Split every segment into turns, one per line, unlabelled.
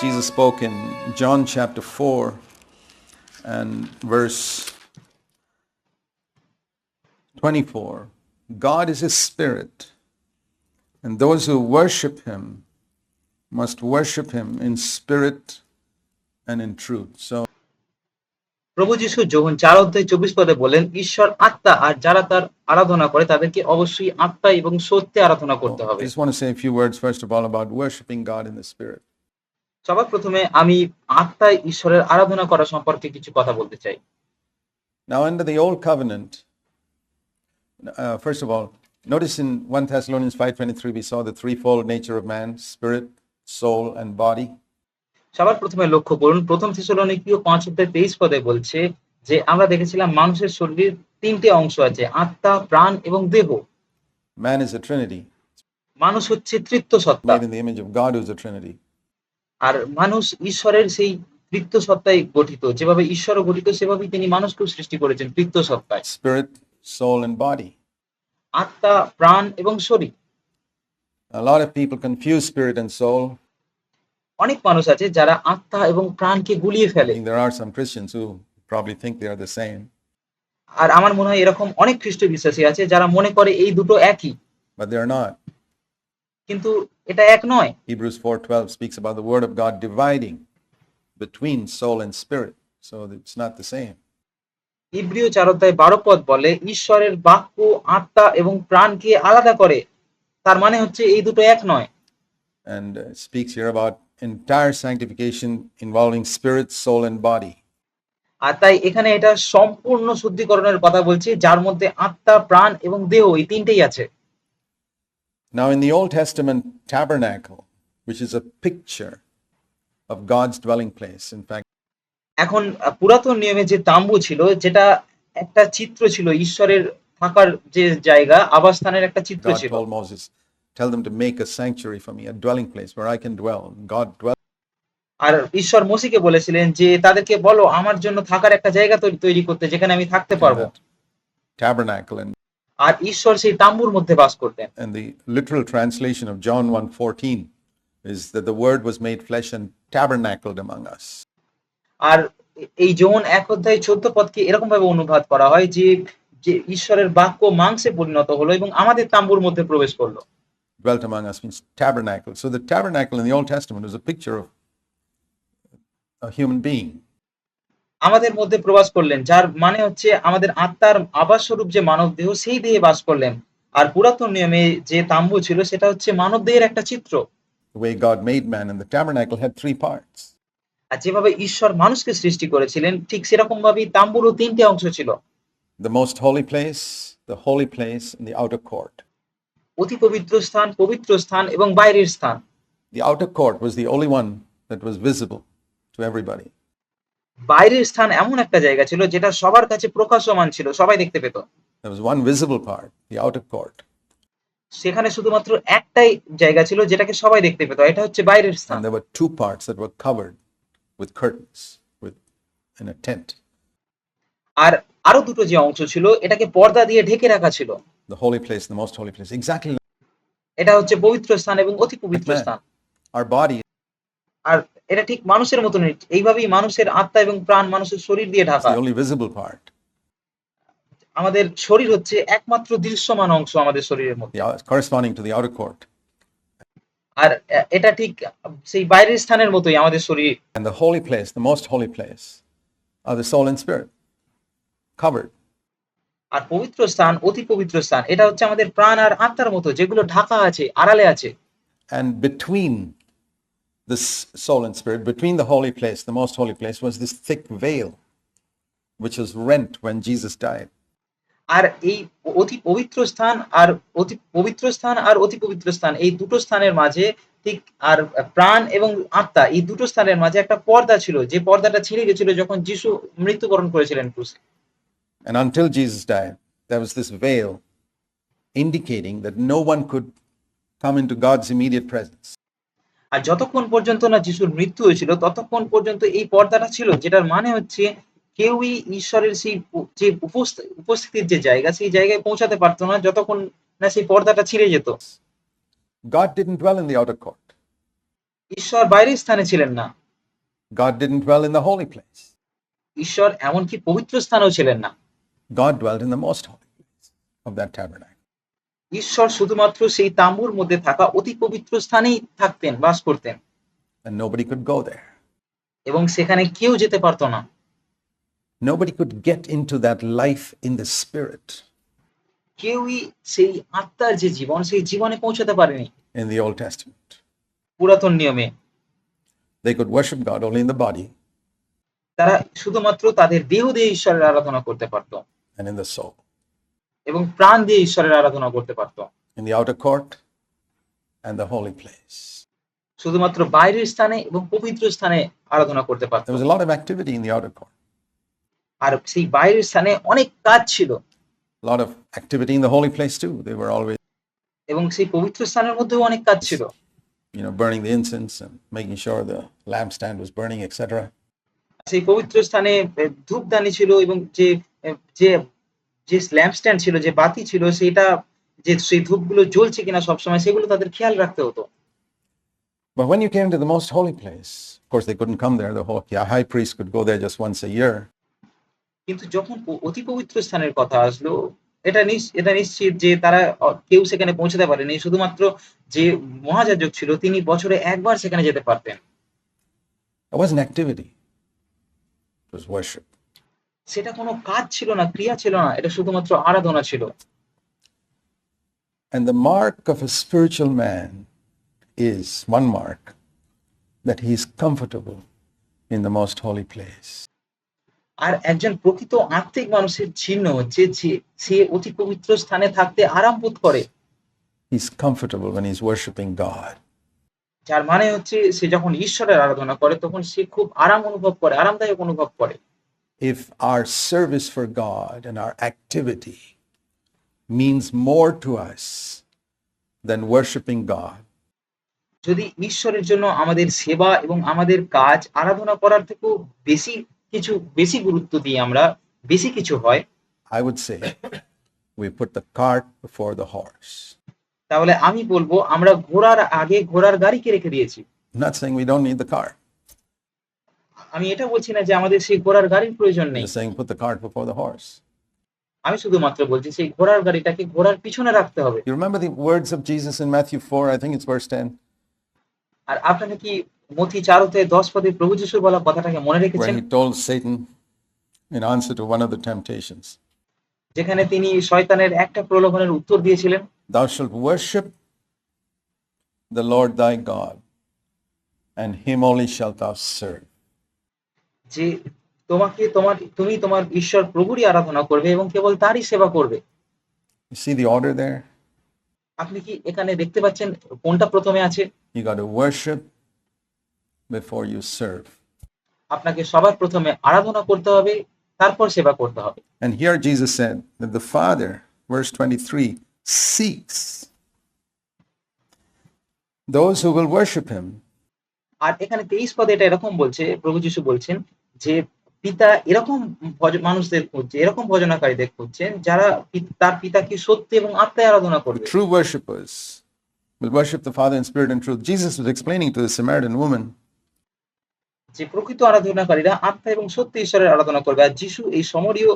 Jesus spoke in John chapter 4 and verse 24. God is a spirit, and those who worship him must worship him in spirit and in truth. So
প্রভু যিশু যখন চার অধ্যায় চব্বিশ পদে বলেন ঈশ্বর আত্মা আর যারা তার আরাধনা করে তাদেরকে অবশ্যই আত্মা এবং সত্যে আরাধনা করতে
I
হবে
just want to say a few words, first of all, about worshiping God in the spirit.
সবার প্রথমে আমি আত্মায় ঈশ্বরের আরাধনা করা সম্পর্কে কিছু কথা বলতে চাই
Now, under the old covenant, uh, first of all, notice in 1 Thessalonians 5.23, we saw the threefold nature of man, spirit, soul, and body.
সবার প্রথমে লক্ষ্য করুন প্রথম থিসলনিকীয় পাঁচ অধ্যায় তেইশ পদে বলছে যে আমরা দেখেছিলাম মানুষের শরীরের তিনটে অংশ আছে আত্মা প্রাণ এবং দেহ
Man is a trinity,
মানুষ হচ্ছে তৃত্ব সত্তা
made in the image of God who's a trinity.
আর মানুষ ঈশ্বরের সেই তৃত্ব সত্তায় গঠিত যেভাবে ঈশ্বরও গঠিত সেভাবেই তিনি মানুষকেও সৃষ্টি করেছেন তৃত্ব সত্তায়
Spirit, soul, and body.
আত্মা প্রাণ এবং শরীর
A lot of people confuse spirit and soul.
অনেক মানুষ আছে যারা আত্মা এবং প্রাণকে গুলিয়ে ফেলে
there are some Christians who probably think they are the same,
আর আমার মনে হয় এরকম অনেক খ্রিস্ট বিশ্বাসী আছে যারা মনে করে এই দুটো একই
but they're not.
কিন্তু এটা এক নয়
Hebrews 4.12 speaks about the word of God dividing between soul and spirit. So it's not the same.
ইব্রিয় চার অধ্যায় বারো পদ বলে ঈশ্বরের বাক্য আত্মা এবং প্রাণকে আলাদা করে তার মানে হচ্ছে এই দুটো এক নয়
and uh, speaks here about entire sanctification involving spirit, soul, and body.
আর তাই এখানে এটা সম্পূর্ণ শুদ্ধিকরণের কথা বলছে যার মধ্যে আত্মা প্রাণ এবং দেহ এই তিনটেই আছে
Now, in the Old Testament tabernacle, which is a picture of God's dwelling place, in fact,
এখন পুরাতন নিয়মে যে তাম্বু ছিল যেটা একটা চিত্র ছিল ঈশ্বরের থাকার যে জায়গা আবাসস্থানের একটা চিত্র ছিল
Moses, Tell them to make a sanctuary for me, a dwelling place where I can dwell. God dwelt
আর ঈশ্বর মসিকে বলেছিলেন যে তাদেরকে বলো আমার জন্য থাকার একটা জায়গা তৈরি- করতে যেখানে আমি থাকতে পারব
tabernacle. And,
আর ঈশ্বর সেই তাম্বুর মধ্যে বাস করতেন
and the literal translation of John 1.14 is that the word was made flesh and tabernacled among us.
আর এই যৌন এক অধ্যায় চোদ্দ পদকে এরকম ভাবে অনুবাদ করা হয় যে যে ঈশ্বরের বাক্য মাংসে পরিণত হলো এবং আমাদের তাম্বুর মধ্যে প্রবেশ করল
dwelt among us means tabernacle. So the tabernacle in the Old Testament was a picture of a human being.
আমাদের মধ্যে প্রবাস করলেন যার মানে হচ্ছে আমাদের আত্মার আবাস স্বরূপ যে মানব দেহ সেই দেহে বাস করলেন আর পুরাতন নিয়মে যে তাম্বু ছিল সেটা হচ্ছে মানব দেহের একটা চিত্র
The way God made man, and the tabernacle had three parts.
আর যেভাবে ঈশ্বর মানুষকে সৃষ্টি করেছিলেন ঠিক সেরকম ভাবেই তাম্বুরও তিনটে অংশ ছিল
The most holy place, the holy place, and the outer court.
অতি পবিত্র স্থান পবিত্র স্থান এবং বাইরের স্থান
The outer court was the only one that was visible to everybody.
বাইরের স্থান এমন একটা জায়গা ছিল যেটা সবার কাছে প্রকাশমান ছিল সবাই দেখতে পেত। সেখানে শুধুমাত্র একটাই জায়গা ছিল যেটাকে সবাই দেখতে পেত এটা হচ্ছে বাইরের স্থান। আর আরও দুটো যে অংশ ছিল এটাকে পর্দা দিয়ে ঢেকে রাখা ছিল।
The holy place the
এটা হচ্ছে পবিত্র স্থান এবং অতি পবিত্র স্থান।
Our body
আর এটা ঠিক মানুষের মতনই এইভাবেই মানুষের আত্মা এবং প্রাণ মানুষের শরীর দিয়ে ঢাকা। আমাদের শরীর হচ্ছে একমাত্র দৃশ্যমান অংশ আমাদের শরীরের মধ্যে।
Corresponding to the outer court.
আর এটা ঠিক সেই বাইরের স্থানের মতোই আমাদের শরীর।
And the holy place, the most holy place, are the soul and spirit, covered.
আর পবিত্র স্থান অতি পবিত্র স্থান এটা হচ্ছে আমাদের প্রাণ আর আত্মার মতো যেগুলো ঢাকা আছে আড়ালে আছে।
And between this soul and spirit, between the holy place, the most holy place, was this thick veil, which was rent when Jesus died.
আর এই অতি পবিত্র স্থান আর অতি পবিত্র স্থান আর অতি পবিত্র স্থান এই দুটো স্থানের মাঝে ঠিক আর প্রাণ এবং আত্মা এই দুটো স্থানের মাঝে একটা পর্দা ছিল যে পর্দাটা ছিঁড়ে গেছিল যখন যিশু মৃত্যুবরণ করেছিলেন ক্রুশে
And until Jesus died, there was this veil indicating that no one could come into God's immediate presence.
আর যতক্ষণ পর্যন্ত না যিশুর মৃত্যু হয়েছিল ততক্ষণ পর্যন্ত এই পর্দাটা ছিল যেটার মানে হচ্ছে কেউই ঈশ্বরের সেই যে উপস্থ- উপস্থিতির যে জায়গা সেই জায়গায় পৌঁছাতে পারতো না যতক্ষণ না সেই পর্দাটা ছিঁড়ে যেত
God didn't dwell in the outer court.
ঈশ্বর বাইরের স্থানে ছিলেন না
God didn't dwell in the holy place.
ঈশ্বর এমনকি পবিত্র স্থানেও ছিলেন না
God dwelt in the most holy place of that tabernacle.
ঈশ্বর শুধুমাত্র সেই তাঁবুর মধ্যে থাকা অতি পবিত্র স্থানেই থাকতেন বাস করতেন
And nobody could go there.
এবং সেখানে কেউ যেতে পারতো না
Nobody could get into that life in the spirit
কেউই সেই আত্মার যে জীবন সেই জীবনে পৌঁছাতে পারেনি
in the Old Testament.
পুরাতন নিয়মে
They could worship God only in the body
তারা শুধুমাত্র তাদের দেহ দিয়ে ঈশ্বরের আরাধনা করতে পারত
and in the soul.
এবং প্রাণ দিয়ে ঈশ্বরের আরাধনা করতে পারত
In the outer court and the holy place.
শুধুমাত্র বাইরের স্থানে এবং পবিত্র স্থানে আরাধনা করতে পারত
was a lot of activity in the outer court,
আর সেই বাইরের স্থানে অনেক কাজ ছিল
lot of activity in the holy place too. They were always,
এবং সেই পবিত্র স্থানের মধ্যেও অনেক কাজ ছিল
you know, burning the incense and making sure the lampstand was burning, etc.
সেই পবিত্র স্থানে ধূপদানি ছিল এবং যে যে যে ল্যাম্প স্ট্যান্ড ছিল যে বাতি ছিল সেটা যে সেই ধূপগুলো জ্বলছে কিনা সবসময় সেগুলো তাদের খেয়াল রাখতে হতো
But when you came to the most holy place, of course, they couldn't come there. The whole yeah, high priest could go there just once a year.
কিন্তু যখন অতি পবিত্র স্থানের কথা আসলো এটা এটা নিশ্চিত যে তারা কেউ সেখানে পৌঁছাতে পারেনি শুধুমাত্র যে মহাযাজক ছিল তিনি বছরে একবার সেখানে যেতে পারতেন
It wasn't activity, it was worship.
সেটা কোনো কাজ ছিল না ক্রিয়া ছিল না এটা শুধুমাত্র আরাধনা ছিল
And the mark of a spiritual man is one mark that he is comfortable in the most holy place.
আর একজন প্রকৃত আত্মিক মানুষের চিহ্ন যে সে অতি পবিত্র স্থানে থাকতে আরাম বোধ করে
He's comfortable when he's worshiping God.
যার মানে হচ্ছে সে যখন ঈশ্বরের আরাধনা করে তখন সে খুব আরাম অনুভব করে আরামদায়ক অনুভব করে
If our service for God and our activity means more to us than worshiping God,
যদি ঈশ্বরের জন্য আমাদের সেবা এবং আমাদের কাজ আরাধনা করার থেকেও বেশি কিছু বেশি গুরুত্ব দিয়ে আমরা বেশি কিছু হয়
I would say we put the cart before the horse.
তাহলে আমি বলবো আমরা ঘোড়ার আগে ঘোড়ার গাড়িকে রেখে দিয়েছি
I'm not saying we don't need the cart.
আমি এটা বলছি না যে আমাদের সেই ঘোড়ার গাড়ির প্রয়োজন
I'm
নেই
just saying put the cart before the horse.
আমি শুধুমাত্র বলছি সেই ঘোড়ার গাড়িটাকে ঘোড়ার পিছনে রাখতে হবে
You remember the words of Jesus in Matthew 4, I think it's verse 10,
আর আপনারা কি মথি চারতে দশ পদে প্রভু যিশুর বলা কথাটাকে মনে
where
রেখেছেন
he told Satan in answer to one of the temptations,
যেখানে তিনি শয়তানের একটা প্রলোভনের উত্তর দিয়েছিলেন
Thou shalt worship the Lord thy God, and him only shalt thou serve.
যে তোমাকে তোমার তুমি তোমার ঈশ্বর প্রভুরই আরাধনা করবে এবং কেবল তারই সেবা করবে
You see the order there?
আপনি কি এখানে দেখতে পাচ্ছেন কোনটা প্রথমে আছে
You got to worship before you serve.
আপনাকে সবার প্রথমে আরাধনা করতে হবে তারপর সেবা করতে হবে
And here Jesus said that the Father, verse 23, seeks those who will worship him.
আর এখানে তেইশ পদে এটা এরকম বলছে প্রভু যিশু বলছেন যে পিতা এরকম মানুষদের খুঁজছে এরকম ভজনাকারীদের খুঁজছেন যারা তার পিতাকে সত্যি এবং আত্মায় আরাধনা করবে
True worshippers will worship the Father in spirit and truth. Jesus was explaining to the Samaritan woman
যে প্রকৃত আরাধনাকারীরা আত্মা এবং সত্যি ঈশ্বরের আরাধনা করবে আর যিশু এই সমরীয়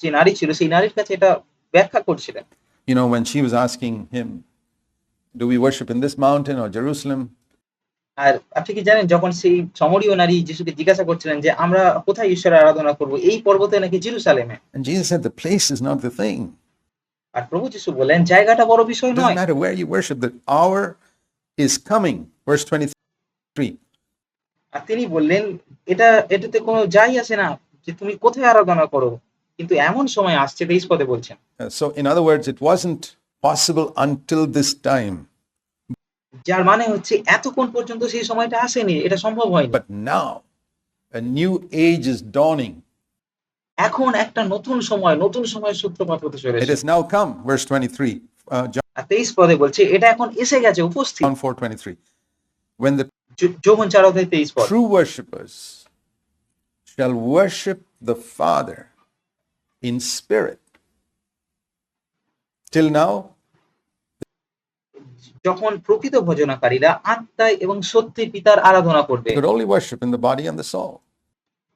যে নারী ছিল সেই নারীর কাছে এটা ব্যাখ্যা করছিলেন
you know, when she was asking him, Do we worship in this mountain or Jerusalem?
আর আপনি কি জানেন যখন সেই সমরীয় নারী যিশুকে জিজ্ঞাসা করছিলেন যে আমরা কোথায় ঈশ্বরের আরাধনা করব এই পর্বতে নাকি জেরুসালেমে
And Jesus said, The place is not the thing.
আর প্রভু যিশু বললেন জায়গাটা বড় বিষয় নয়
matter where you worship, the hour is coming. Verse 23.
আর তিনি বললেন এটা এটাতে কোনো যাই আসে না যে তুমি কোথায় আরাধনা করো কিন্তু এমন সময় আসছে তেইশ পদে বলছেন
so, in other words, it wasn't possible until this time.
যার মানে হচ্ছে এতক্ষণ পর্যন্ত সেই সময়টা আসেনি এটা সম্ভব হয়নি
But now, a new age is dawning.
এখন একটা নতুন সময় নতুন সময়ের সূত্রপাত হতে
It
চলেছে
has now come. Verse 23. Uh,
আর তেইশ পদে বলছে এটা এখন এসে গেছে উপস্থিত
John 4 23. When the
যৌবন চার অধ্যায় তেইশ পদ
true worshippers shall worship the Father in spirit. Till now,
যখন প্রকৃত ভজনাকারীরা আত্মায় এবং সত্যি পিতার আরাধনা করবে.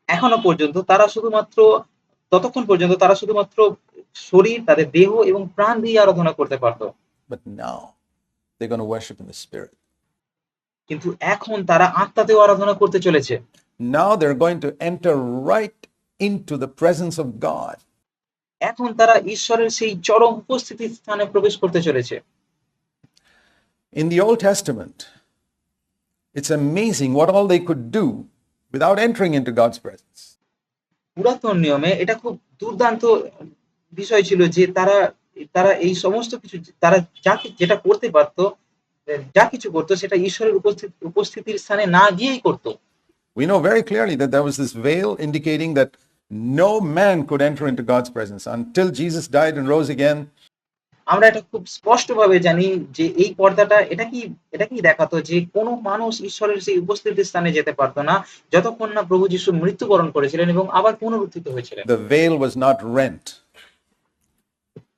এখনও পর্যন্ত তারা শুধুমাত্র ততক্ষণ পর্যন্ত তারা শুধুমাত্র শরীর তাদের দেহ এবং প্রাণ দিয়ে আরাধনা করতে পারতো
But now they're going to worship in the spirit.
কিন্তু এখন তারা আত্মাতেও আরাধনা করতে চলেছে
Now they're going to enter right into the presence of God.
এখন তারা ঈশ্বরের সেই চরম উপস্থিতির স্থানে প্রবেশ করতে চলেছে
In the Old Testament, it's amazing what all they could do without entering into God's presence.
পুরাতন নিয়মে এটা খুব দুর্দান্ত বিষয় ছিল যে তারা তারা এই সমস্ত কিছু তারা যা কি- যেটা করতে পারতো যা কিছু করতো সেটা ঈশ্বরের উপস্থিত উপস্থিতির স্থানে না গিয়েই করতো
We know very clearly that there was this veil indicating that no man could enter into God's presence until Jesus died and rose again.
আমরা এটা খুব স্পষ্টভাবে জানি যে এই পর্দাটা এটা কি এটা কি দেখাতো যে কোনো মানুষ ঈশ্বরের সেই উপস্থিতির স্থানে যেতে পারতো না যতক্ষণ না প্রভু যিশু মৃত্যুবরণ করেছিলেন এবং আবার পুনরুত্থিত হয়েছিলেন
The veil was not rent.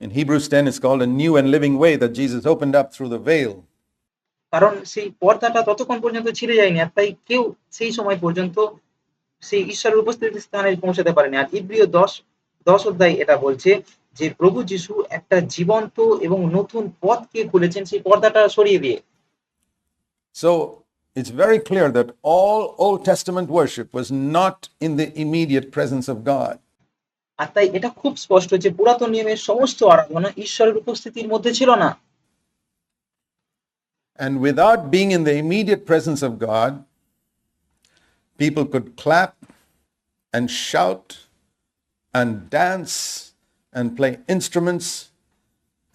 In Hebrews 10, it's called a new and living way that Jesus opened up through the veil.
কারণ সেই পর্দাটা ততক্ষণ পর্যন্ত ছিঁড়ে যায়নি আর তাই কেউ সেই সময় পর্যন্ত সেই ঈশ্বরের উপস্থিতির স্থানে পৌঁছাতে পারেনি আর ইব্রিয় দশ দশ অধ্যায় এটা বলছে যে প্রভু যিশু একটা জীবন্ত এবং নতুন পথকে খুলেছেন সেই পর্দাটা সরিয়ে দিয়ে
So it's very clear that all Old Testament worship was not in the immediate presence of God.
আর তাই এটা খুব স্পষ্ট যে পুরাতন নিয়মের সমস্ত আরাধনা ঈশ্বরের উপস্থিতির মধ্যে ছিল না
And without being in the immediate presence of God, people could clap and shout and dance and play instruments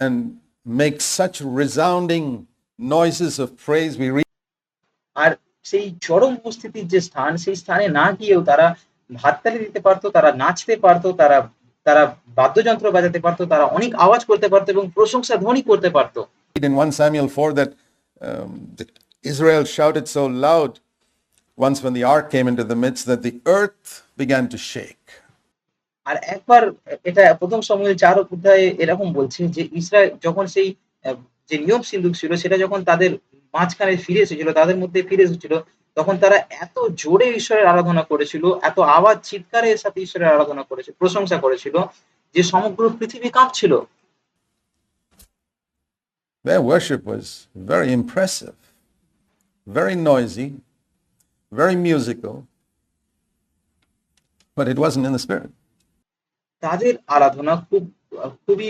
and make such resounding noises of praise. We read
আর সেই চরম উপস্থিতির যে স্থান সেই স্থানে না গিয়েও তারা হাততালি দিতে পারতো তারা নাচতে পারতো তারা তারা বাদ্যযন্ত্র বাজাতে পারতো তারা অনেক আওয়াজ করতে পারতো এবং প্রশংসা ধ্বনি করতে পারতো
in 1 Samuel 4 that um, that Israel shouted so loud once when the ark came into the midst that the earth began to shake.
আর একবার এটা প্রথম সময়ের চার অধ্যায়ে এরকম বলছে যে ইসরায়েল যখন সেই যে নিয়ম সিন্ধুক ছিল সেটা যখন তাদের মাঝখানে ফিরে এসেছিল তাদের মধ্যে ফিরে এসেছিল তখন তারা এত জোরে ঈশ্বরের আরাধনা করেছিল এত আওয়াজ চিৎকারের সাথে ঈশ্বরের আরাধনা করেছিল প্রশংসা করেছিল যে সমগ্র পৃথিবী কাঁপছিল
Their worship was very impressive, very noisy, very musical, but it wasn't in the spirit.
তাদের আরাধনা খুব খুবই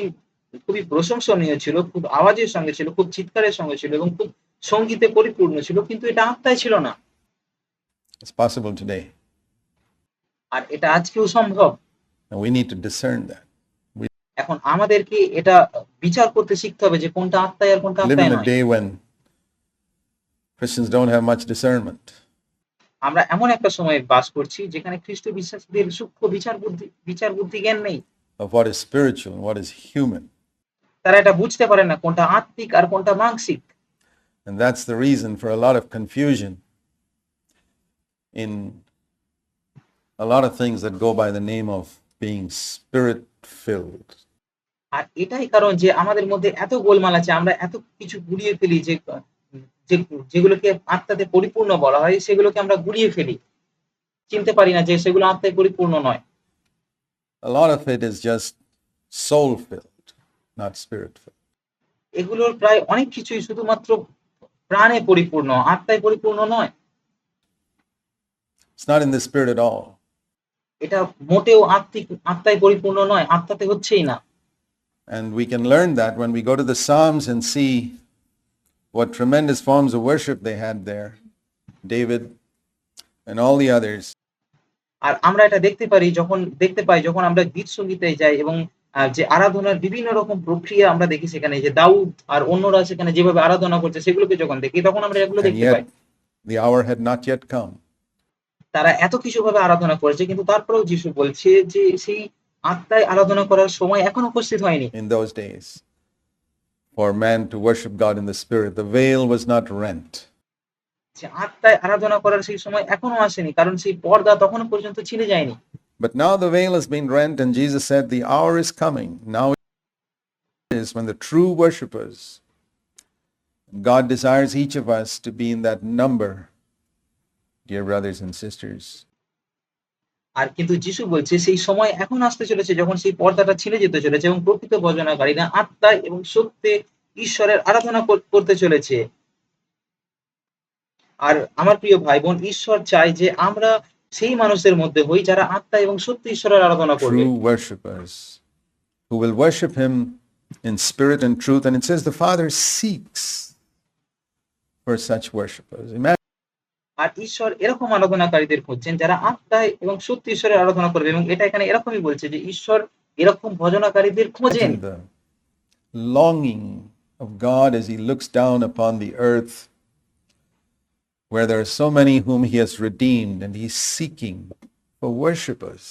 খুবই প্রশংসনীয় ছিল খুব আওয়াজের সঙ্গে ছিল খুব চিৎকারের সঙ্গে ছিল এবং খুব সঙ্গীতে পরিপূর্ণ ছিল কিন্তু এটা আত্মায় ছিল না
It's possible today,
আর এটা আজকেও সম্ভব
we need to discern that.
এখন আমাদেরকে এটা বিচার করতে শিখতে হবে যে কোনটা আত্মায় আর কোনটা
Live
আত্মায়
in a
নয়
day when Christians don't have much discernment.
আমরা এমন একটা সময়ে বাস করছি যেখানে খ্রিস্ট বিশ্বাসীদের সূক্ষ্ম বিচার বুদ্ধি বিচার বুদ্ধি জ্ঞান নেই
what is spiritual what is human.
তারা এটা বুঝতে পারে না কোনটা আত্মিক আর কোনটা মানসিক
And that's the reason for a lot of confusion in a lot of things that go by the name of being spirit filled.
আর এটাই কারণ যে আমাদের মধ্যে এত গোলমাল আছে আমরা এত কিছু গুলিয়ে ফেলি যে- যেগুলোকে আত্মাতে পরিপূর্ণ বলা হয় সেগুলোকে আমরা গুলিয়ে ফেলি চিনতে পারি না যে সেগুলো আত্মায় পরিপূর্ণ নয়
A lot of it is just soul filled, not spirit filled.
এগুলোর প্রায় অনেক কিছুই শুধুমাত্র প্রাণে পরিপূর্ণ আত্মায় পরিপূর্ণ নয়
It's not in the spirit at all.
এটা মোটেও আত্মিক আত্মায় পরিপূর্ণ নয় আত্মাতে হচ্ছেই না
And we can learn that when we go to the Psalms and see what tremendous forms of worship they had there. David and all the others.
আর আমরা এটা দেখতে পারি যখন দেখতে পাই যখন আমরা গীত সঙ্গীতে যাই এবং আহ, যে আরাধনার বিভিন্ন রকম প্রক্রিয়া আমরা দেখি সেখানে যে দাউদ আর অন্যরা সেখানে যেভাবে আরাধনা করছে সেগুলোকে যখন দেখি তখন আমরা এগুলো
And
দেখতে পাই
yet the hour had not yet come.
তারা এত কিছু ভাবে আরাধনা করেছে কিন্তু তারপরেও যিশু বলছে যে সেই আত্মায় আরাধনা করার সময় এখন উপস্থিত হয়নি
in those days for man to worship God in the Spirit. The veil was not rent.
যে আত্মায় আরাধনা করার সেই সময় এখনো আসেনি কারণ সেই পর্দা তখনো পর্যন্ত ছিঁড়ে যায়নি
But now the veil has been rent, and Jesus said, The hour is coming. Now is when the true worshipers God desires each of us to be in that number, dear brothers and sisters.
আর কিন্তু যিশু বলছে, সেই সময় এখন আসতে চলেছে যখন সেই পর্দাটা ছিঁড়ে যেতে চলেছে এবং প্রকৃত ভজনাকারীরা আত্মায় এবং সত্যে ঈশ্বরের আরাধনা করতে চলেছে আর আমার প্রিয় ভাই বোন ঈশ্বর চায় যে আমরা সেই মানুষদের মধ্যে হই যারা আত্মা এবং সত্যি ঈশ্বরের আরাধনা করবে
who will worship him in spirit and truth. And it says the Father seeks for such worshippers. Imagine
আর ঈশ্বর এরকম আরাধনাকারীদের খুঁজছেন যারা আত্মায় এবং সত্যি ঈশ্বরের আরাধনা করবে এবং এটা এখানে এরকমই বলছে যে ঈশ্বর এরকম ভজনাকারীদের খোঁজেন
longing of God as he looks down upon the earth where there are so many whom he has redeemed and he's seeking for worshippers.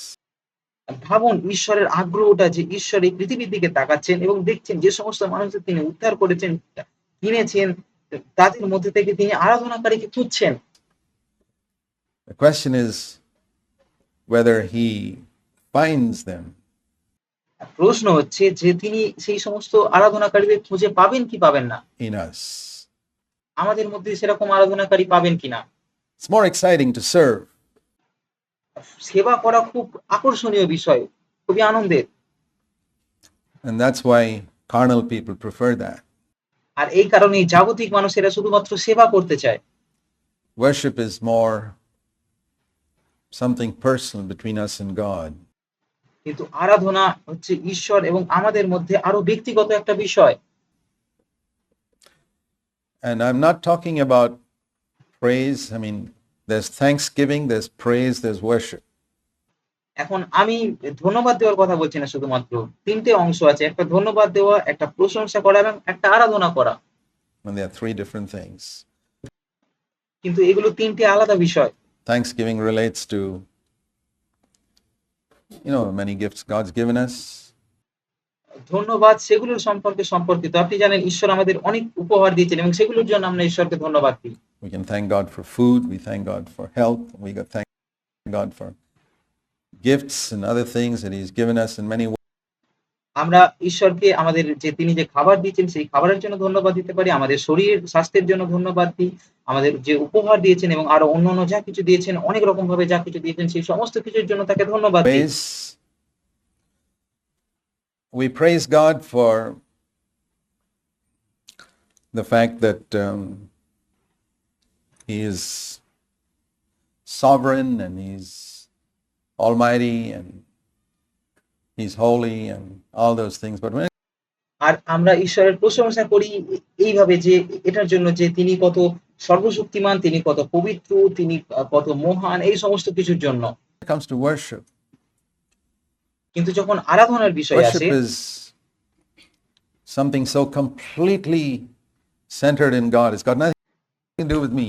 ভাবুন ঈশ্বরের আগ্রহটা যে ঈশ্বর এই পৃথিবীর দিকে তাকাচ্ছেন এবং দেখছেন যে সমস্ত মানুষদের তিনি উদ্ধার করেছেন কিনেছেন তাদের মধ্যে থেকে তিনি আরাধনাকারীকে খুঁজছেন
The question is whether he finds them.
প্রশ্ন হচ্ছে যে তিনি সেই সমস্ত আরাধনাকারীদের খুঁজে পাবেন কি পাবেন না
in us.
আমাদের মধ্যে সেরকম আরাধনাকারী পাবেন কিনা
It's more exciting to serve
সেবা করা খুব আকর্ষণীয় বিষয় খুবই আনন্দের
And that's why carnal people prefer that.
আর এই কারণেই জাগতিক মানুষেরা শুধুমাত্র সেবা করতে চায়
Worship is more something personal between us and God.
কিন্তু আরাধনা হচ্ছে ঈশ্বর এবং আমাদের মধ্যে আরো ব্যক্তিগত একটা বিষয়
And I'm not talking about praise. I mean, there's thanksgiving, there's praise, there's worship.
এখন আমি ধন্যবাদ দেওয়ার কথা বলছি না শুধুমাত্র তিনটে অংশ আছে একটা ধন্যবাদ দেওয়া একটা প্রশংসা করা এবং একটা আরাধনা করা
And they are three different things.
কিন্তু এগুলো তিনটে আলাদা বিষয়
Thanksgiving relates to, you know, many gifts God's given us.
ধন্যবাদ সেগুলোর সম্পর্কে সম্পর্কিত আপনি জানেন ঈশ্বর আমাদের অনেক উপহার দিয়েছেন এবং সেগুলোর জন্য আমরা ঈশ্বরকে ধন্যবাদ দিই
We can thank God for food. We thank God for health. We got thank God for gifts and other things that He's given us in many ways.
আমরা ঈশ্বরকে আমাদের যে তিনি যে খাবার দিয়েছেন সেই খাবারের জন্য ধন্যবাদ দিতে পারি আমাদের শরীর স্বাস্থ্যের জন্য ধন্যবাদ দিই আমাদের যে উপহার দিয়েছেন এবং আরও অন্যান্য যা কিছু দিয়েছেন অনেক রকম ভাবে যা কিছু দিয়েছেন সেই সমস্ত কিছুর জন্য তাকে ধন্যবাদ দিই.
We praise God for the fact that um, He is sovereign and He's almighty and And all those things. But when
আর আমরা ঈশ্বরের প্রশংসা করি এইভাবে যে এটার জন্য যে তিনি কত সর্বশক্তিমান তিনি কত পবিত্র তিনি কত মহান এই সমস্ত কিছুর জন্য
comes to worship,
কিন্তু যখন আরাধনার বিষয় আসে
is something so completely centered in God. It's got nothing to do with me.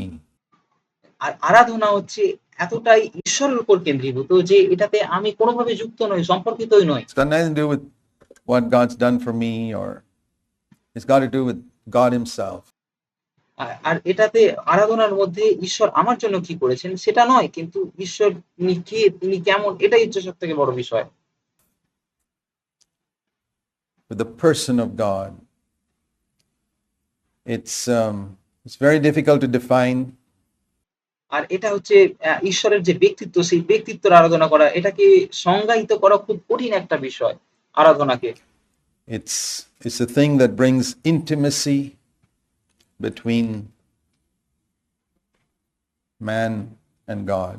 আর আরাধনা হচ্ছে এতটাই ঈশ্বরের উপর কেন্দ্রীভূত যে এটাতে আমি কোনোভাবে যুক্ত নই সম্পর্কিতই নই
what God's done for me, or it's got to do with God Himself.
আর- এটাতে আরাধনার মধ্যে ঈশ্বর আমার জন্য কি করেছেন সেটা নয় কিন্তু ঈশ্বর তিনি কে তিনি কেমন এটাই হচ্ছে সব থেকে বড় বিষয়
With the person of God, it's um, it's very difficult to define.
আর এটা হচ্ছে ঈশ্বরের যে ব্যক্তিত্ব সেই ব্যক্তিত্বের আরাধনা করা এটাকে সংজ্ঞায়িত করা খুব কঠিন একটা বিষয় আরাধনাকে
It's it's a thing that brings intimacy between man and God.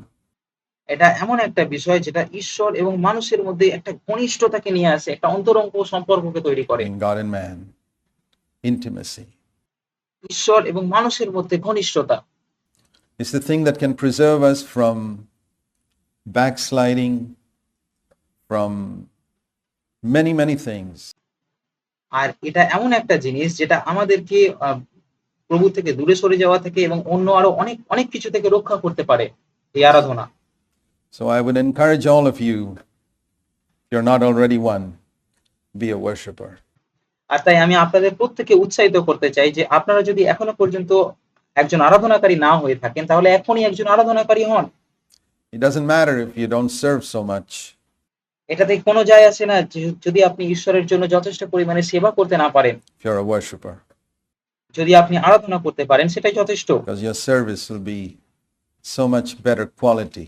এটা এমন একটা বিষয় যেটা ঈশ্বর এবং মানুষের মধ্যে একটা ঘনিষ্ঠতাকে নিয়ে আসে একটা অন্তরঙ্গ সম্পর্ককে তৈরি করে
God and man, intimacy.
ঈশ্বর এবং মানুষের মধ্যে ঘনিষ্ঠতা
It's the thing that can preserve us from backsliding, from many, many things.
আর এটা এমন একটা জিনিস যেটা আমাদেরকে আহ, প্রভু থেকে দূরে সরে যাওয়া থেকে এবং অন্য আরো অনেক অনেক কিছু থেকে রক্ষা করতে পারে এই আরাধনা
So I would encourage all of you, if you're not already one, be a worshiper.
আর তাই আমি আপনাদের প্রত্যেকে উৎসাহিত করতে চাই যে আপনারা যদি এখনো পর্যন্ত একজন আরাধনাকারী না হয়ে থাকেন তাহলে এখনই একজন আরাধনাকারী হন
It doesn't matter if you don't serve so much.
এটাতে কোনো যায় আসে না যে যদি আপনি ঈশ্বরের জন্য যথেষ্ট পরিমাণে সেবা করতে না পারেন
if you're a worshiper.
যদি আপনি আরাধনা করতে পারেন সেটাই যথেষ্ট
because your service will be so much better quality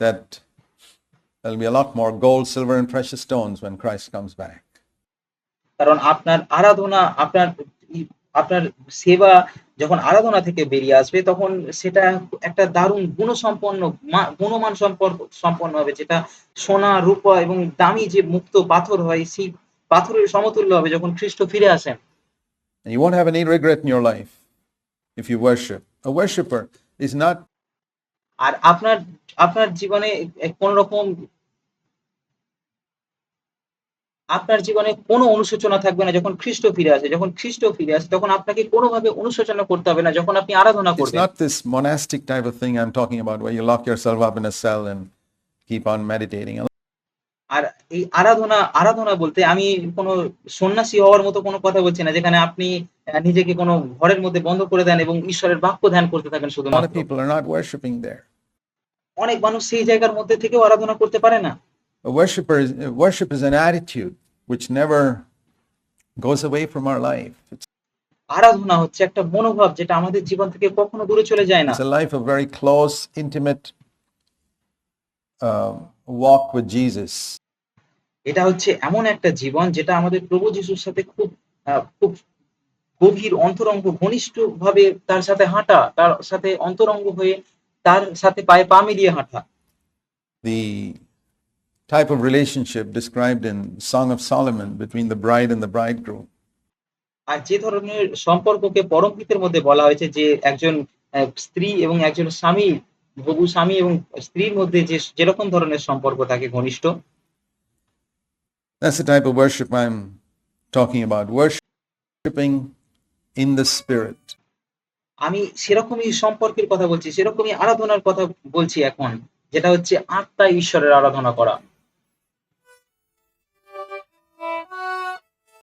that there'll be a lot more gold, silver, and precious stones when Christ comes back.
কারণ আপনার আরাধনা আপনার ই- আপনার সেবা যখন আরাধনা থেকে বেরিয়ে আসবে তখন সেটা একটা দারুণ গুণসম্পন্ন গুণমান সম্পর্ক সম্পন্ন হবে যেটা সোনা রূপা এবং দামি যে মুক্ত পাথর হয় সেই পাথরের সমতুল্য হবে যখন খ্রিস্ট ফিরে আসেন
And you won't have any regret in your life if you worship. A worshiper is not
আর আপনার আপনার জীবনে কোন রকম আপনার জীবনে কোনো অনুশোচনা থাকবে না যখন খ্রিস্ট ফিরে আসে যখন খ্রিস্ট ফিরে আসে তখন আপনাকে কোনোভাবে অনুশোচনা করতে হবে না যখন আপনি আরাধনা
It's
করবেন
not this monastic type of thing I'm talking about where you lock yourself up in a cell and keep on meditating.
আর এই আরাধনা আরাধনা বলতে আমি কোনো সন্ন্যাসী হওয়ার মতো কোনো কথা বলছি না যেখানে আপনি নিজেকে কোনো ঘরের মধ্যে বন্ধ করে দেন এবং ঈশ্বরের বাক্য ধ্যান করতে থাকেন শুধুমাত্র. অনেক মানুষ সেই জায়গার মধ্যে থেকেও আরাধনা করতে পারে না
A worshiper is, worship is an attitude which never goes away from our life. It's,
আরাধনা হচ্ছে একটা মনোভাব যেটা আমাদের জীবন থেকে কখনো দূরে চলে যায় না
it's a life of very close, intimate um, walk with Jesus.
এটা হচ্ছে এমন একটা জীবন যেটা আমাদের প্রভু যিশুর সাথে খুব আহ, খুব গভীর অন্তরঙ্গ ঘনিষ্ঠ ভাবে তার সাথে হাঁটা তার সাথে অন্তরঙ্গ হয়ে তার সাথে পায়ে পা মিলিয়ে হাঁটা
The type of relationship described in Song of Solomon between the bride and the bridegroom.
আর যে ধরনের সম্পর্ককে পরমপিতের মধ্যে বলা হয়েছে যে একজন আহ, স্ত্রী এবং একজন স্বামী হবু স্বামী এবং স্ত্রীর মধ্যে যে যেরকম ধরনের সম্পর্ক থাকে ঘনিষ্ঠ
That's the type of worship I'm talking about. Worshipping in the Spirit.
আমি সেরকমই সম্পর্কের কথা বলছি সেরকমই আরাধনার কথা বলছি এখন যেটা হচ্ছে আত্মা ঈশ্বরের আরাধনা করা